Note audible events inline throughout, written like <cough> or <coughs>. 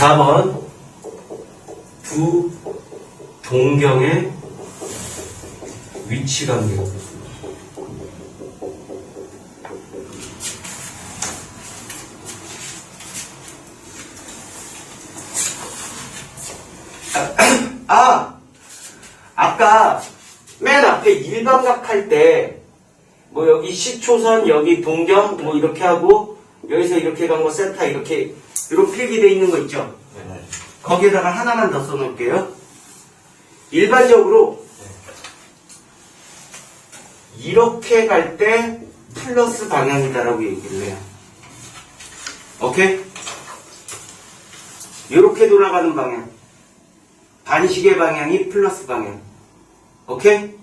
4번 두 동경의 위치 관계. 아, 아까 맨 앞에 일반각 할 때 뭐 여기 시초선 여기 동경 뭐 이렇게 하고 여기서 이렇게 간거 세타 이렇게 이렇게 필기돼 있는 거 있죠? 네. 거기에다가 하나만 더 써놓을게요. 일반적으로 이렇게 갈 때 플러스 방향이다라고 얘기를 해요. 오케이? 이렇게 돌아가는 방향. 반시계 방향이 플러스 방향. 오케이?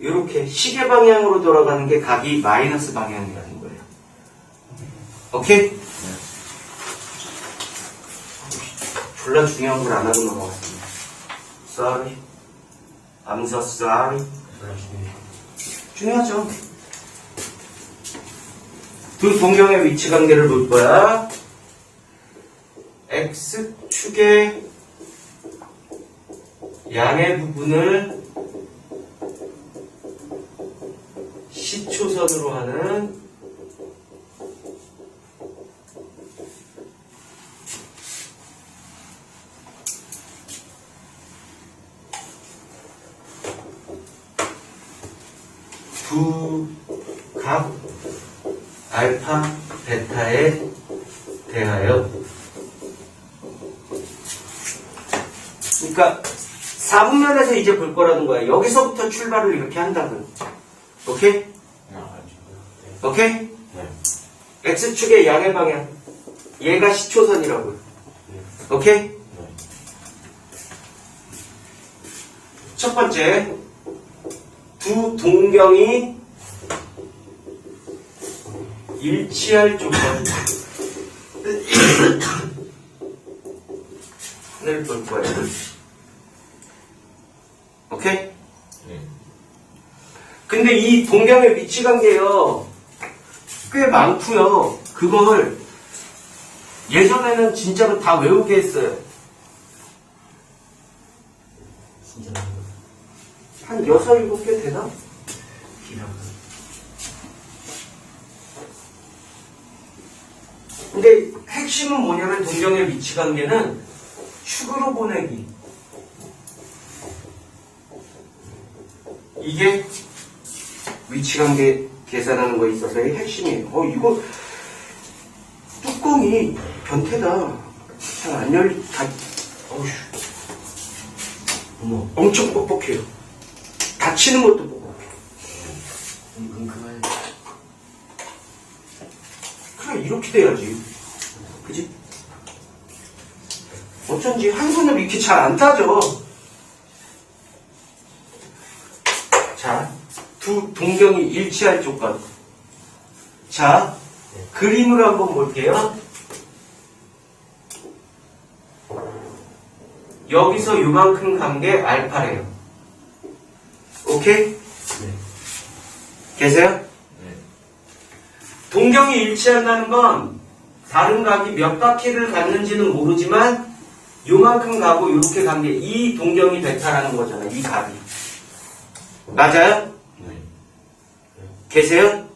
이렇게 시계 방향으로 돌아가는 게 각이 마이너스 방향이라는. 오케이? 졸라 중요한 걸 안 하고 넘어갔습니다. Sorry. I'm so sorry. 중요하죠. 두 동경의 위치 관계를 볼 거야. X축의 양의 부분을 시초선으로 하는 두 각 알파 베타에 대하여 그러니까 4분면에서 이제 볼 거라는 거야. 여기서부터 출발을 이렇게 한다고. 오케이? 오케이? 네. X축의 양의 방향. 얘가 시초선이라고요. 오케이? 네. 첫 번째, 두 동경이 일치할 조건을 <coughs> 볼 거예요. 오케이? 네. 근데 이 동경의 위치 관 계요, 꽤 많고요. 그걸 예전에는 진짜로 다 외우게 했어요. 한 여섯, 일곱 개 되나? 기랑 근데 핵심은 뭐냐면 동경의 위치 관계는 축으로 보내기. 이게 위치 관계 계산하는 거에 있어서의 핵심이에요. 어, 이거 뚜껑이 변태다. 잘 안 열리, 다, 어휴, 어머 엄청 뻑뻑해요. 닫히는 것도 뻑뻑해. 응 그만 그래, 이렇게 돼야지. 그지? 어쩐지 한 손으로 이렇게 잘 안 타죠. 자, 두 동경이 일치할 조건. 자, 그림으로 한번 볼게요. 여기서 요만큼 간 게 알파래요. 오케이? 네. 계세요? 네. 동경이 일치한다는 건 다른 각이 몇 바퀴를 갔는지는 모르지만 요만큼 가고 요렇게 간 게 이 동경이 베타라는 거잖아요. 이 각이. 맞아요? 네. 계세요?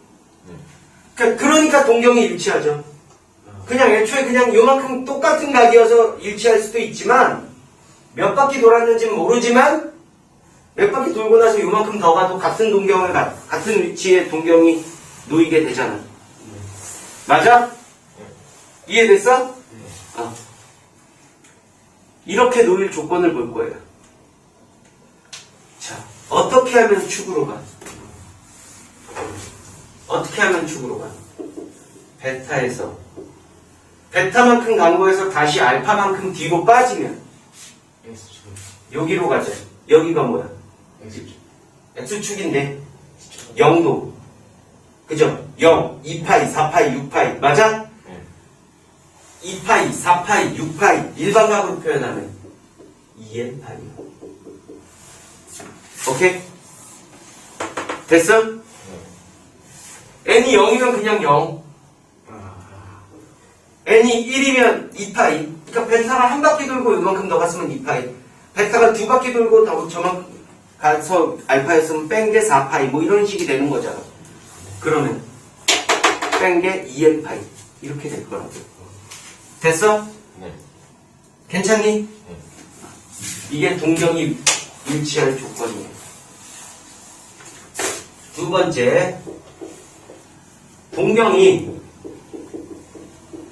네. 그- 그러니까 동경이 일치하죠. 그냥 애초에 그냥 요만큼 똑같은 각이어서 일치할 수도 있지만 몇 바퀴 돌았는지는 모르지만 몇 바퀴 돌고 나서 요만큼 더 가도 같은 동경을 가, 같은 위치에 동경이 놓이게 되잖아. 맞아? 이해됐어? 네. 어. 이렇게 놓일 조건을 볼 거예요. 자, 어떻게 하면 축으로 가? 어떻게 하면 축으로 가? 베타에서 베타만큼 간 거에서 다시 알파만큼 뒤로 빠지면 여기로 가죠. 여기가 뭐야? X축 X축인데 0도 그죠? 0, 2파이, 4파이, 6파이 맞아? 네. 2파이, 4파이, 6파이 일반각으로 표현하면 2n파이 오케이? 됐어? 네. n이 0이면 그냥 0아 n이 1이면 2파이 그러니까 베타가 한 바퀴 돌고 이만큼 더 갔으면 2파이. 베타가 두 바퀴 돌고 더 저만 가서 알파였으면 뺀게 4파이. 뭐 이런 식이 되는 거잖아. 그러면 뺀게 2n파이. 이렇게 될 거라고. 됐어? 네. 괜찮니? 네. 이게 동경이 일치할 조건이에요. 두 번째, 동경이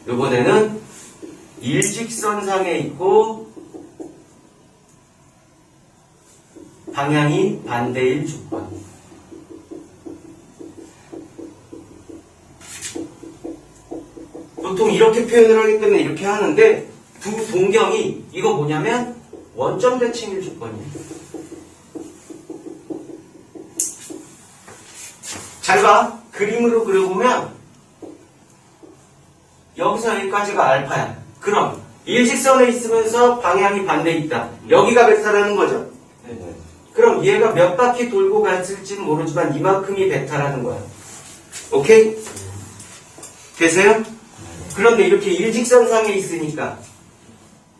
이번에는 일직선상에 있고 방향이 반대일 조건. 보통 이렇게 표현을 하기 때문에 이렇게 하는데 두 동경이 이거 뭐냐면 원점 대칭일 조건이에요. 잘 봐. 그림으로 그려보면 여기서 여기까지가 알파야. 그럼 일직선에 있으면서 방향이 반대 있다. 여기가 베타라는 거죠. 네. 네. 그럼 얘가 몇 바퀴 돌고 갔을지는 모르지만 이만큼이 베타라는 거야. 오케이? 되세요? 그런데 이렇게 일직선상에 있으니까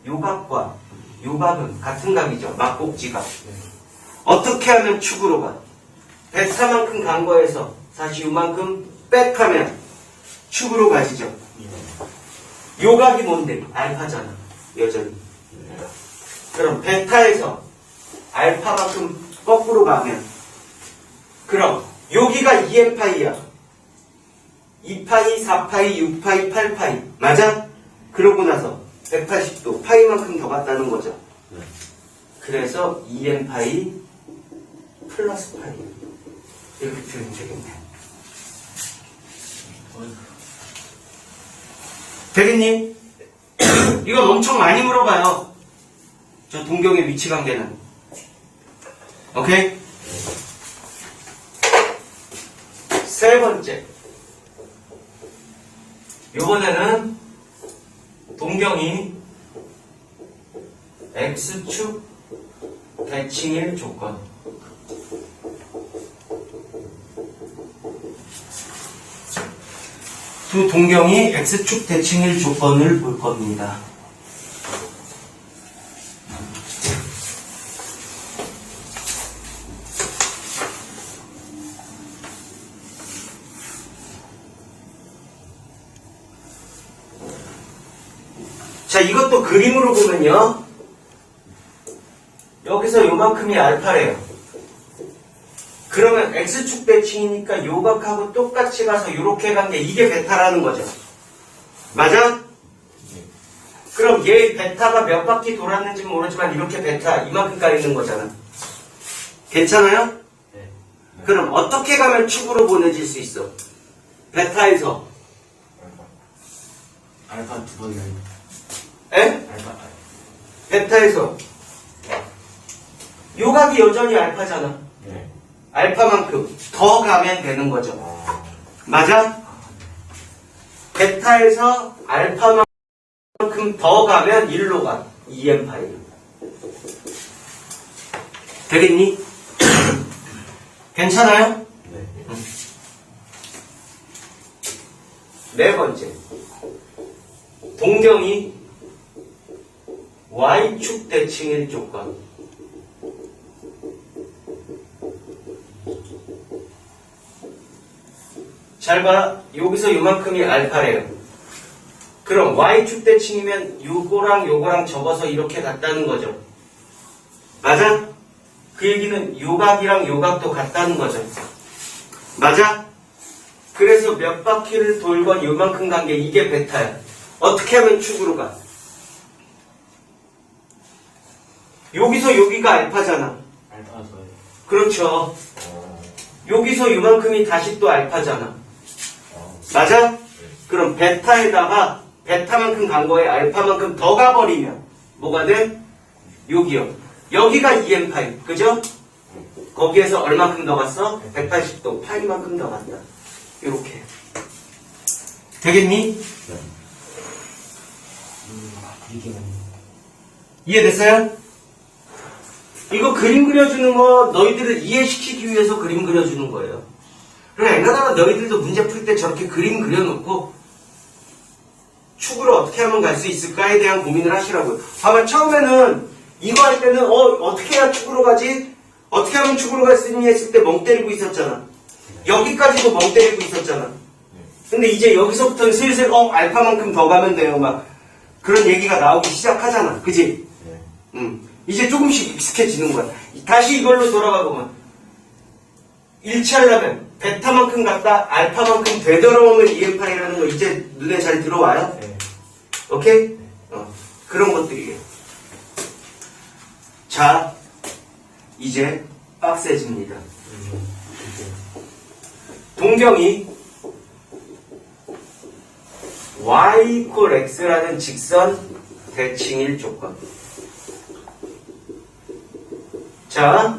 요각과 요각은 같은 각이죠. 막곡지각. 어떻게 하면 축으로 가? 베타만큼 간 거에서 다시 요만큼 빽하면 축으로 가지죠. 요각이 뭔데? 알파잖아. 여전히. 그럼 베타에서 알파만큼 거꾸로 가면 그럼 여기가 2n파이야 2파이, 4파이, 6파이, 8파이 맞아? 그러고 나서 180도 파이만큼 더 갔다는 거죠 네. 그래서 2n파이 플러스 파이 이렇게 들으면 되겠네 대리님 이건 엄청 많이 물어봐요 저 동경의 위치 관계는 오케이? 세 번째. 요번에는 동경이 X축 대칭일 조건. 두 동경이 X축 대칭일 조건을 볼 겁니다. 자, 이것도 그림으로 보면요. 여기서 요만큼이 알파래요. 그러면 X축 대칭이니까 요각하고 똑같이 가서 요렇게 간 게 이게 베타라는 거죠. 맞아? 그럼 얘 베타가 몇 바퀴 돌았는지 모르지만 이렇게 베타 이만큼 가 있는 거잖아. 괜찮아요? 네. 그럼 어떻게 가면 축으로 보내질 수 있어? 베타에서 알파. 두 번이나. 에? 알파. 아, 베타에서 요각이 여전히 알파잖아. 네. 알파만큼 더 가면 되는 거죠. 아. 맞아? 베타에서 알파만큼 더 가면 1로 가. 2m 파이. 되겠니? <clears throat> 괜찮아요? 네. 네 번째. 동경이 Y축 대칭일 조건. 잘 봐. 여기서 요만큼이 알파래요. 그럼 Y축 대칭이면 요거랑 요거랑 접어서 이렇게 같다는 거죠. 맞아? 그 얘기는 요각이랑 요각도 같다는 거죠. 맞아? 그래서 몇 바퀴를 돌건 요만큼 간 게 이게 베타야. 어떻게 하면 축으로 가? 여기서 여기가 알파잖아. 알파서요. 그렇죠. 어. 여기서 요만큼이 다시 또 알파잖아. 어. 맞아? 그럼 베타에다가 베타만큼 간 거에 알파만큼 더 가버리면 뭐가 돼? 여기요. 여기가 2n파이. 그죠? 거기에서 얼마큼 더 갔어? 180도. 파이만큼 더 갔다. 요렇게. 되겠니? 이해됐어요? 이거 그림 그려주는 거 너희들을 이해시키기 위해서 그림 그려주는 거예요. 그럼 엔간하면 너희들도 문제 풀 때 저렇게 그림 그려놓고 축으로 어떻게 하면 갈 수 있을까에 대한 고민을 하시라고요. 아마 처음에는 이거 할 때는 어 어떻게 해야 축으로 가지? 어떻게 하면 축으로 갈 수 있니 했을 때 멍 때리고 있었잖아. 여기까지도 멍 때리고 있었잖아. 근데 이제 여기서부터는 슬슬 어 알파만큼 더 가면 돼요. 막 그런 얘기가 나오기 시작하잖아. 그지? 네. 음, 이제 조금씩 익숙해지는 거야. 다시 이걸로 돌아가 보면 일치하려면 베타만큼 갔다 알파만큼 되돌아오면 EM8이라는 거 이제 눈에 잘 들어와요? 네. 오케이? 어, 그런 것들이에요. 자, 이제 빡세집니다. 동경이 y equal x라는 직선 대칭일 조건. 자,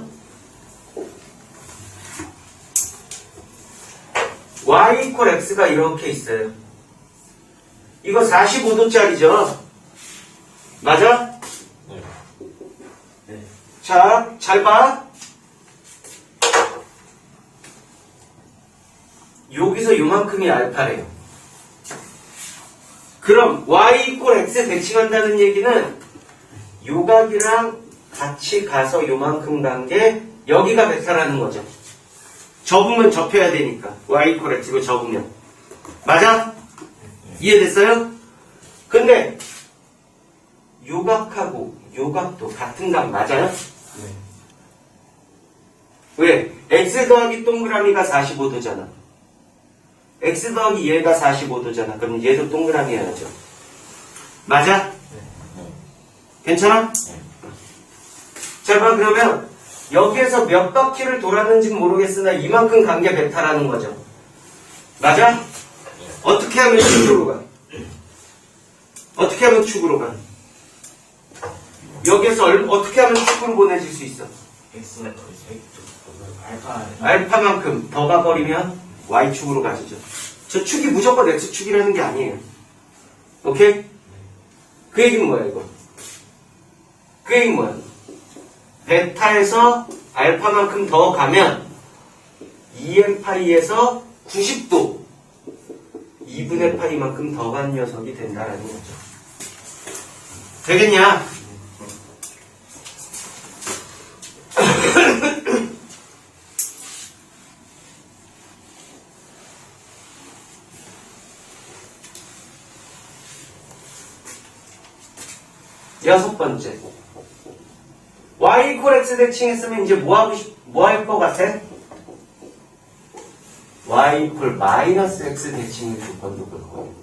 y equal x가 이렇게 있어요. 이거 45도짜리죠? 맞아? 네. 네. 자, 잘 봐. 여기서 요만큼이 알파래요. 그럼 y equal x 대칭한다는 얘기는 요각이랑 같이 가서 요만큼 간 게 여기가 베타라는 거죠. 접으면 접혀야 되니까 y equal x로 접으면 맞아? 이해됐어요? 근데 요각하고 요각도 같은 각 맞아요? 네. 왜? x 더하기 동그라미가 45도잖아. x 더하기 얘가 45도잖아. 그럼 얘도 동그라미여야죠. 맞아? 네. 네. 괜찮아? 자, 그럼 그러면 여기에서 몇 바퀴를 돌았는지 모르겠으나 이만큼 간 게 베타라는 거죠. 맞아? 어떻게 하면 축으로 가? 어떻게 하면 축으로 가? 여기에서 얼- 어떻게 하면 축으로 보내질 수 있어? 알파만큼 더 가버리면 Y축으로 가시죠. 저 축이 무조건 X축이라는 게 아니에요. 오케이? 그 얘기는 뭐야, 이거? 그 얘기는 뭐야? 베타에서 알파만큼 더 가면 2n파이에서 90도 2분의 파이만큼 더 간 녀석이 된다라는 거죠. 되겠냐? 여섯 번째. Y equal x 대칭했으면 이제 뭐 하고 싶, 뭐할 것 같아? y equal 마이너스 x 대칭을 조건도 그렇고.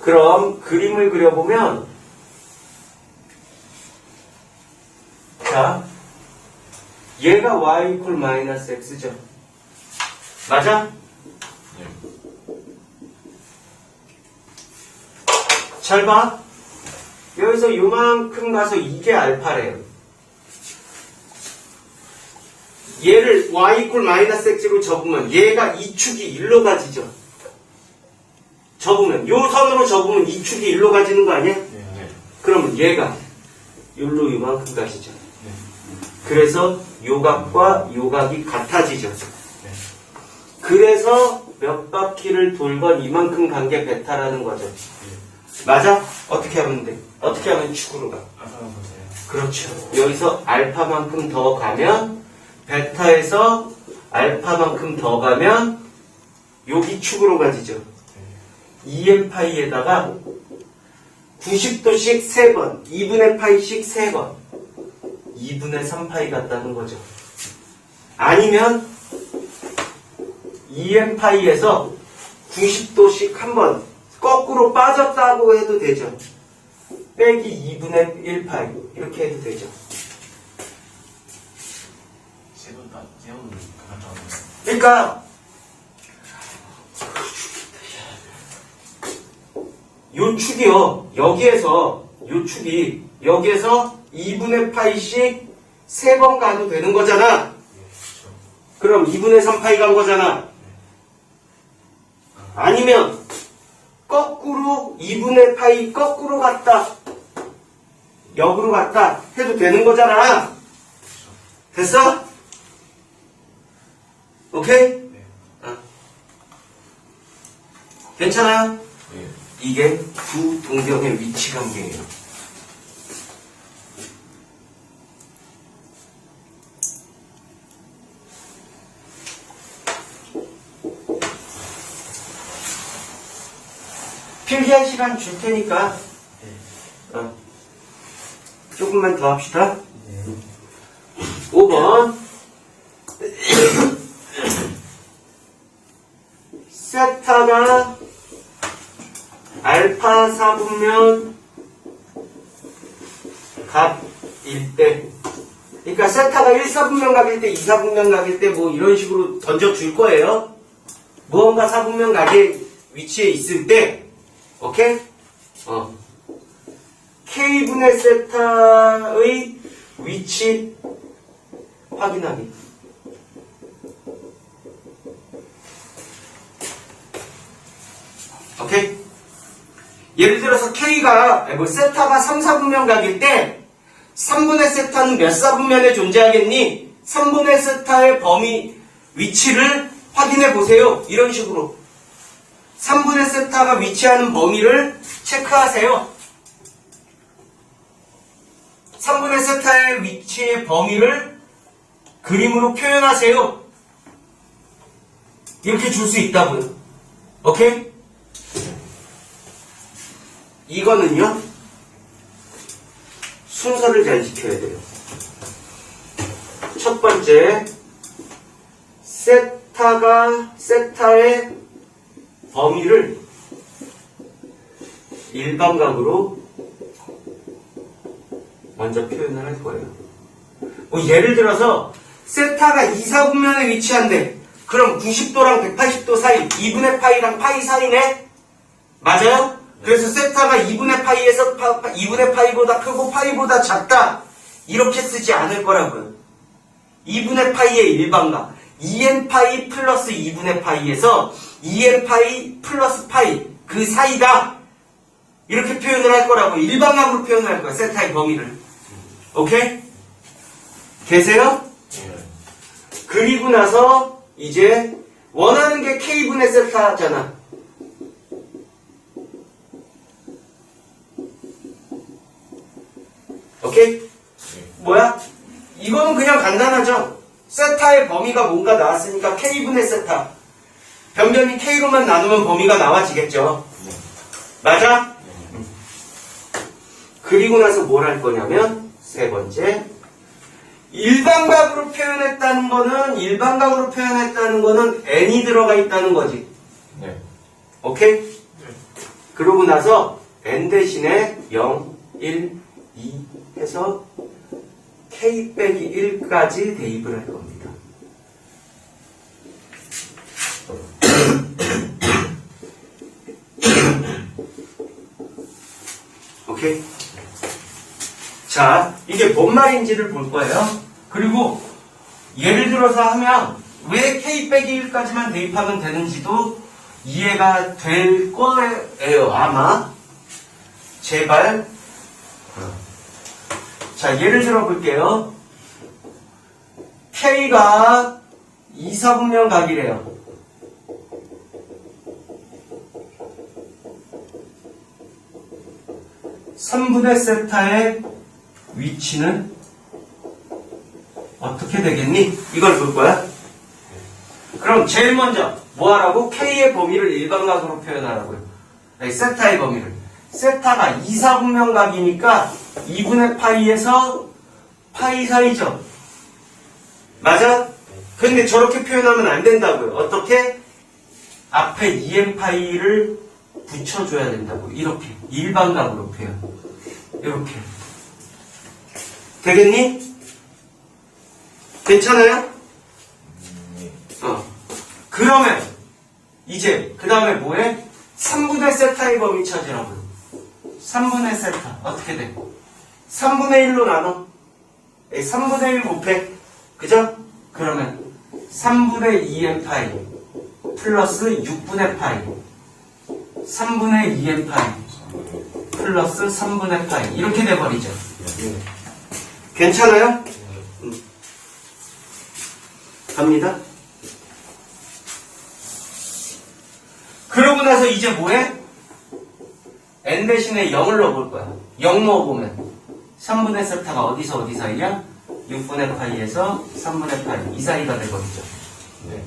그럼 그림을 그려보면 자 얘가 y equal 마이너스 x죠. 맞아? 네. 잘 봐. 여기서 요만큼 가서 이게 알파래요. 얘를 y equal 마이너스 x로 접으면 얘가 이 축이 일로 가지죠. 접으면 요 선으로 접으면 이 축이 일로 가지는 거 아니야? 네. 네. 그러면 얘가 일로 요만큼 가시죠. 네. 그래서 요각과 요각이 같아지죠. 네. 그래서 몇 바퀴를 돌건 이만큼 간 게 베타라는 거죠. 맞아? 어떻게 하면 돼? 어떻게 하면 축으로 가? 그렇죠. 여기서 알파만큼 더 가면 베타에서 알파만큼 더 가면 여기 축으로 가지죠. 2n파이에다가 90도씩 3번, 2분의 파이씩 3번, 2분의 3파이 같다는 거죠. 아니면 2n파이에서 90도씩 한번 거꾸로 빠졌다고 해도 되죠. 빼기 2분의 1파이. 이렇게 해도 되죠. 그러니까 요 축이요. 여기에서 요 축이 여기에서 2분의 파이씩 3번 가도 되는 거잖아. 그럼 2분의 3파이 간 거잖아 아니면 거꾸로 2분의 파이 거꾸로 갔다 역으로 갔다 해도 되는 거잖아 됐어? 오케이? 네. 어. 괜찮아요? 네. 이게 두 동경의 위치 관계예요. 필기한 시간 줄 테니까 어, 조금만 더 합시다. 5번 세타가 알파 4분면 값일 때 그러니까 세타가 1, 4분면 각일 때, 2, 4분면 각일 때 뭐 이런 식으로 던져 줄 거예요. 무언가 4분면 각의 위치에 있을 때 오케이? 어. K분의 세타의 위치 확인하기. 오케이? 예를 들어서 K가, 뭐, 세타가 3, 4분면 각일 때, 3분의 세타는 몇 4분면에 존재하겠니? 3분의 세타의 범위, 위치를 확인해 보세요. 이런 식으로. 3분의 세타가 위치하는 범위를 체크하세요. 3분의 세타의 위치의 범위를 그림으로 표현하세요. 이렇게 줄 수 있다고요. 오케이? 이거는요, 순서를 잘 지켜야 돼요. 첫 번째, 세타가, 세타의 범위를 일반각으로 먼저 표현을 할 거예요. 뭐 예를 들어서 세타가 2, 4분면에 위치한대. 그럼 90도랑 180도 사이, 2분의 파이랑 파이 사이네? 맞아요? 그래서 세타가 2분의 파이에서 파, 2분의 파이보다 크고 파이보다 작다. 이렇게 쓰지 않을 거라고요. 2분의 파이의 일반각. 2n 파이 플러스 2분의 파이에서 2n 파이 플러스 파이. 그 사이다. 이렇게 표현을 할 거라고. 일반각으로 표현을 할 거야. 세타의 범위를. 오케이? 계세요? 네. 그리고 나서 이제 원하는 게 K분의 세타잖아. 오케이? 뭐야? 이거는 그냥 간단하죠? 세타의 범위가 뭔가 나왔으니까 K분의 세타. 변변이 K로만 나누면 범위가 나와지겠죠? 맞아? 그리고 나서 뭘 할 거냐면, 세 번째. 일반각으로 표현했다는 거는, 일반각으로 표현했다는 거는 n이 들어가 있다는 거지. 네. 오케이? 그러고 나서 n 대신에 0, 1, 2 해서 k 빼기 1까지 대입을 할 겁니다. 오케이? 자, 이게 뭔 말인지를 볼 거예요. 그리고 예를 들어서 하면 왜 k 빼기 1까지만 대입하면 되는지도 이해가 될 거예요, 아마. 제발. 자, 예를 들어 볼게요. K가 2, 4분면 각이래요. 삼분의 세타의 위치는 어떻게 되겠니? 이걸 볼 거야. 그럼 제일 먼저 뭐 하라고? K의 범위를 일반각으로 표현하라고요. 네, 세타의 범위를. 세타가 2, 4분면각이니까 2분의 파이에서 파이 사이죠. 맞아? 근데 저렇게 표현하면 안 된다고요. 어떻게? 앞에 2n 파이를 붙여줘야 된다고. 이렇게. 일반각으로 표현. 이렇게. 되겠니? 괜찮아요? 네. 어. 그러면 이제 그 다음에 뭐해? 3분의 세타의 범위 찾으라고요. 3분의 세타 어떻게 돼? 3분의 1로 나눠. 3분의 1 곱해. 그죠? 그러면 3분의 2n 파이 플러스 6분의 파이 3분의 2n 파이 플러스 3분의 파이 이렇게 돼버리죠. 괜찮아요? 갑니다. 그러고 나서 이제 뭐해? n 대신에 0을 넣어볼 거야. 0 넣어보면 3분의 세타가 어디서 어디 사이야? 6분의 파이에서 3분의 파이 이 사이가 되거든요. 네.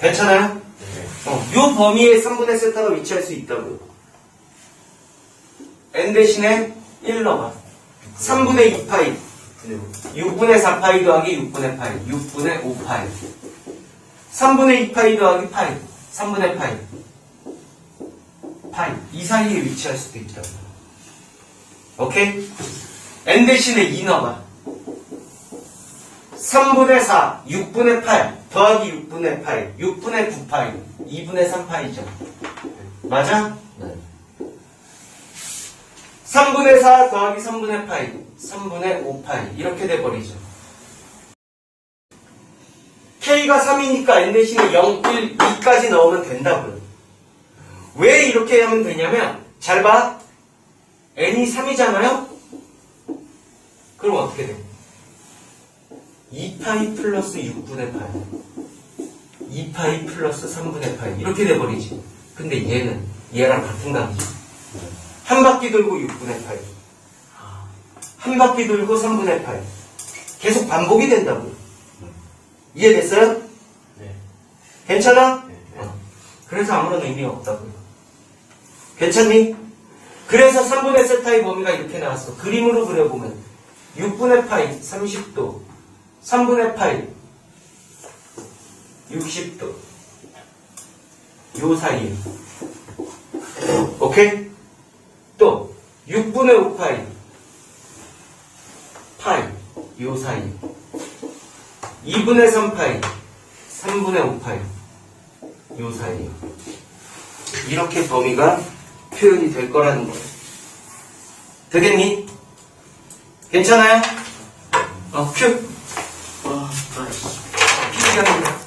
괜찮아요? 네. 어, 요 범위에 3분의 세타가 위치할 수 있다고요. n 대신에 1 넣어봐. 3분의 2파이, 6분의 4파이 더하기 6분의 파이, 6분의 5파이. 3분의 2파이 더하기 파이, 3분의 파이. 파이. 이 사이에 위치할 수도 있다고. 오케이? n 대신에 2 넣어봐. 3분의 4, 6분의 8, 더하기 6분의 8, 6분의 9파이, 2분의 3파이죠. 맞아? 네. 3분의 4 더하기 3분의 파이, 3분의 5파이. 이렇게 돼버리죠. K가 3이니까 N 대신에 0, 1, 2까지 넣으면 된다고요. 왜 이렇게 하면 되냐면, 잘 봐. N이 3이잖아요? 그럼 어떻게 돼? 2파이 플러스 6분의 파이. 2파이 플러스 3분의 파이. 이렇게 돼버리지. 근데 얘는 얘랑 같은 관계지. 한 바퀴 돌고 6분의 8. 한 바퀴 돌고 3분의 8. 계속 반복이 된다고요. 이해됐어요? 네. 괜찮아? 네. 어. 그래서 아무런 의미 없다고요. 괜찮니? 그래서 3분의 세타의 범위가 이렇게 나왔어. 그림으로 그려보면 6분의 파이 30도, 3분의 파이 60도. 요 사이에. 오케이? 또 6분의 5파이 파이 요 사이 2분의 3파이 3분의 5파이 요 사이 이렇게 범위가 표현이 될 거라는 거예요 되겠니? 괜찮아요? 어, 큐. 와, 큐 시간입니다.